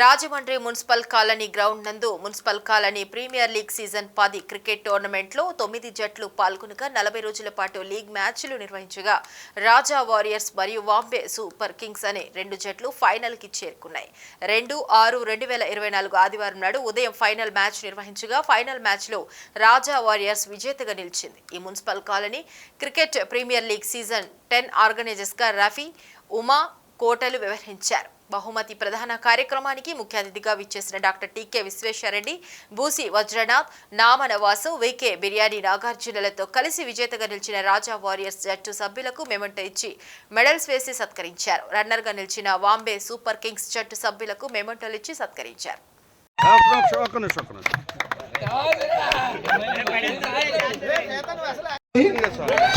Rajahmundry municipal colony ground నందు municipal colony premier league season పది cricket టోర్నమెంట్లో తొమ్మిది జట్లు పాల్గొనగా నలభై రోజుల పాటు లీగ్ మ్యాచ్లు నిర్వహించగా రాజా వారియర్స్ మరియు వాంబే సూపర్ కింగ్స్ అనే రెండు జట్లు ఫైనల్కి చేరుకున్నాయి. రెండు ఆరు రెండు వేల ఇరవై నాలుగు ఆదివారం నాడు ఉదయం ఫైనల్ మ్యాచ్ నిర్వహించగా ఫైనల్ మ్యాచ్లో రాజా వారియర్స్ విజేతగా నిలిచింది. ఈ municipal colony cricket premier league season ten ఆర్గనైజర్స్గా Rafi Uma కోటలు వ్యవహరించారు. బహుమతి ప్రధాన కార్యక్రమానికి ముఖ్య అతిథిగా విచ్చేసిన doctor TK Visweswarareddy Busi Vajranath Namanavasu VK Biryani నాగార్జునులతో కలిసి విజేతగా నిలిచిన రాజా వారియర్స్ జట్టు సభ్యులకు మెమెంటో ఇచ్చి మెడల్స్ వేసి సత్కరించారు. రన్నర్గా నిలిచిన వాంబే సూపర్ కింగ్స్ జట్టు సభ్యులకు మెమెంటోలు ఇచ్చి సత్కరించారు.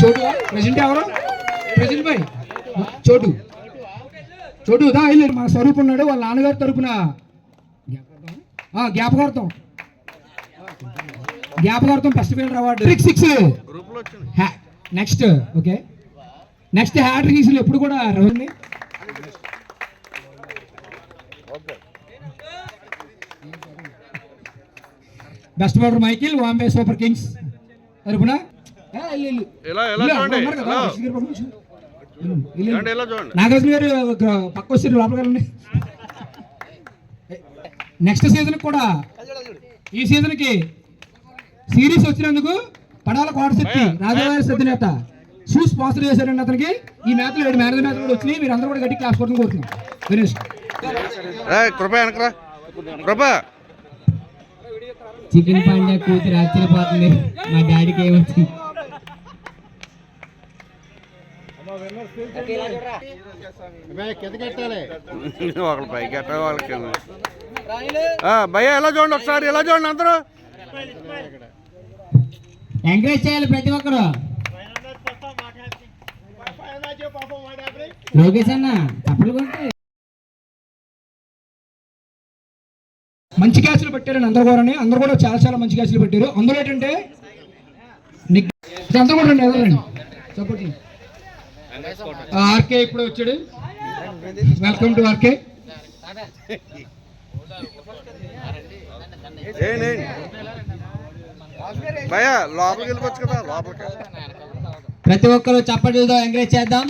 చోటు ప్రెసిడెంట్ ఎవరు? ప్రెసిడెంట్ భాయ్ చోటు. చోటు దా వెళ్ళాడు మా స్వరూప్ ఉన్నాడు వాళ్ళ నాన్నగారి తరపున. జ్ఞాపకార్థం. జ్ఞాపకార్థం first fielder award six next okay next hattrick ఈసులు ఎప్పుడు కూడా రవి బెస్ట్ బౌలర్ మైకిల్ వాంబే సూపర్ కింగ్స్ తరపున. నాగార్జున గారు ఒక పక్క వచ్చారు లోపలికి నెక్స్ట్ సీజన్ కూడా ఈ సీజన్కి సిరీస్ వచ్చినందుకు పడాల కోటశెట్టి రాజావారి సత్యనేత షూ స్పాన్సర్ చేశారండి అతనికి. ఈ మ్యాచ్లో ఏడు మ్యారేజ్ మ్యాచ్ కూడా వచ్చినాయి. మీరు అందరూ కూడా గట్టి క్లాస్ కొట్టడం కోరుతున్నాం కృప వెనకరా కృప. చికెన్ పాండా కూతురు ఆశ్చర్యపోతుంది మా డాడీకి ఏమవుతుంది ఒకళ్ళు పైకి ఎట్ట వాళ్ళకి ఆ, భయ్యా ఎలా చూడండి ఒకసారి ఎలా చూడండి అందరూ? ఎంకరేజ్ చేయాలి ప్రతి ఒక్కరు. లోకేష్ అన్న తప్పలు కొట్టి మంచి క్యాచ్లు పెట్టారండి అందరూ కూడా అందరూ కూడా చాలా చాలా మంచి క్యాచ్లు పెట్టారు. అందులో ఏంటంటే అందరూ కూడా రండి ఎదరండి సపోర్ట్ ఆర్కే ఇప్పుడు వచ్చాడు. Welcome to RK. ఏంటి భయ్యా లోపలికి వెళ్ళిపోవచ్చు కదా లోపలికి. ప్రతి ఒక్కరు చప్పట్లతో ఎంకరేజ్ చేద్దాం.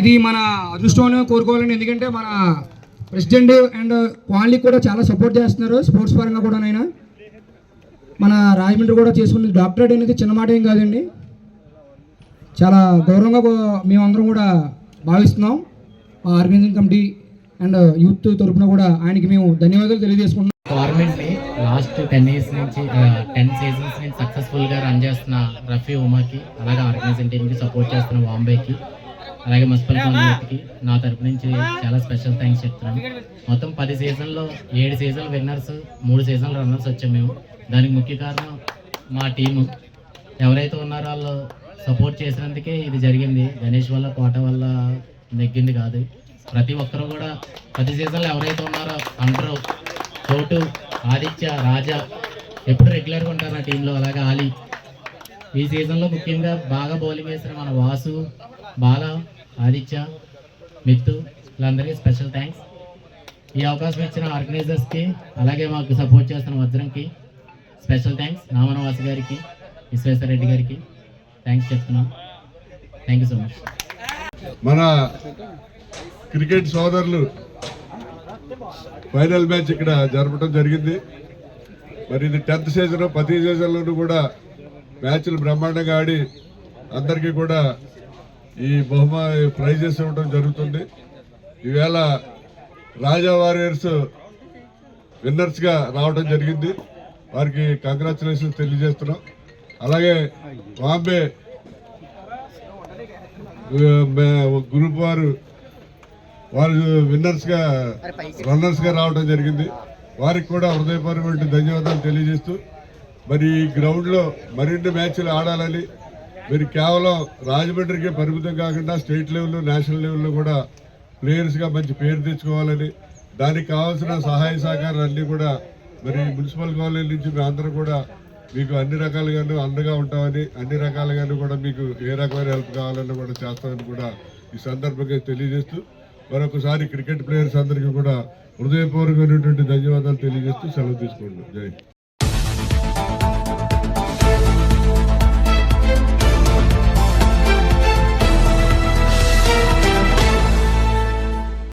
ఇది మన అదృష్టం కోరుకోవాలండి ఎందుకంటే మన ప్రెసిడెంట్ అండ్ క్వాలిటీ కూడా చాలా సపోర్ట్ చేస్తున్నారు స్పోర్ట్స్ పరంగా కూడా ఆయన మన రాజమండ్రి కూడా చేసుకున్నది. డాక్టరేట్ అనేది చిన్న మాట ఏం కాదండి. చాలా గౌరవంగా మేమందరం కూడా భావిస్తున్నాం. ఆర్గనైజింగ్ కమిటీ అండ్ యూత్ తరపున కూడా ఆయనకి మేము ధన్యవాదాలు తెలియజేసుకుంటున్నాం. గవర్నమెంట్ని లాస్ట్ టెన్ ఇయర్స్ నుంచి టెన్ సీజన్స్ నుంచి సక్సెస్ఫుల్గా రన్ చేస్తున్న రఫీ ఉమాకి అలాగే ఆర్గనైజింగ్ టీమ్కి సపోర్ట్ చేస్తున్న బాంబేకి అలాగే మున్సిపల్కి నా తరపు నుంచి చాలా స్పెషల్ థ్యాంక్స్ చెప్తున్నాను. మొత్తం పది సీజన్లో ఏడు సీజన్ విన్నర్స్ మూడు సీజన్ రన్నర్స్ వచ్చాం మేము. దానికి ముఖ్య కారణం మా టీము. ఎవరైతే ఉన్నారో వాళ్ళు సపోర్ట్ చేసినందుకే ఇది జరిగింది. గణేష్ వల్ల కోట వల్ల నెగ్గింది కాదు. ప్రతి ఒక్కరు కూడా ప్రతి సీజన్లో ఎవరైతే ఉన్నారో అందరూ చోటు ఆదిత్య రాజా ఎప్పుడు రెగ్యులర్గా ఉంటారు నా టీంలో అలాగే ఆలీ. ఈ సీజన్లో ముఖ్యంగా బాగా బౌలింగ్ వేసిన మన వాసు బాల ఆదిత్య మిత్తు వీళ్ళందరికీ స్పెషల్ థ్యాంక్స్ ఈ అవకాశం ఇచ్చిన ఆర్గనైజర్స్కి అలాగే మాకు సపోర్ట్ చేస్తున్న వజ్రంకి స్పెషల్ థ్యాంక్స్ నామనవాసి గారికి విశ్వేశ్వర రెడ్డి గారికి థ్యాంక్స్ చెప్తున్నాను థ్యాంక్ యూ సో మచ్ మన క్రికెట్ సోదరులు ఫైనల్ మ్యాచ్ ఇక్కడ జరపడం జరిగింది. మరి ఇది టెన్త్ సీజన్ ప్రతి సీజన్లోనూ కూడా మ్యాచ్లు బ్రహ్మాండంగా ఆడి అందరికీ కూడా ఈ బహుమా ప్రైజెస్ ఇవ్వడం జరుగుతుంది. ఈవేళ రాజా వారియర్స్ విన్నర్స్గా రావడం జరిగింది. వారికి కంగ్రాచులేషన్స్ తెలియజేస్తున్నాం. అలాగే బాంబే గ్రూప్ వారు వారు విన్నర్స్గా రన్నర్స్గా రావడం జరిగింది. వారికి కూడా హృదయపరమైన ధన్యవాదాలు తెలియజేస్తూ మరి ఈ గ్రౌండ్లో మరిన్ని మ్యాచ్లు ఆడాలని మీరు కేవలం రాజమండ్రికి పరిమితం కాకుండా స్టేట్ లెవెల్లో నేషనల్ లెవెల్లో కూడా ప్లేయర్స్గా మంచి పేరు తెచ్చుకోవాలని దానికి కావాల్సిన సహాయ సహకారాలు కూడా మరి మున్సిపల్ కాలేజీ నుంచి మేము అందరూ కూడా మీకు అన్ని రకాలుగాను అండగా ఉంటామని అన్ని రకాలుగాను కూడా మీకు ఏ రకమైన హెల్ప్ కావాలన్నా కూడా చేస్తామని కూడా ఈ సందర్భంగా తెలియజేస్తూ మరొకసారి క్రికెట్ ప్లేయర్స్ అందరికీ కూడా హృదయపూర్వకమైనటువంటి ధన్యవాదాలు తెలియజేస్తూ సెలవు తీసుకుంటున్నాను జై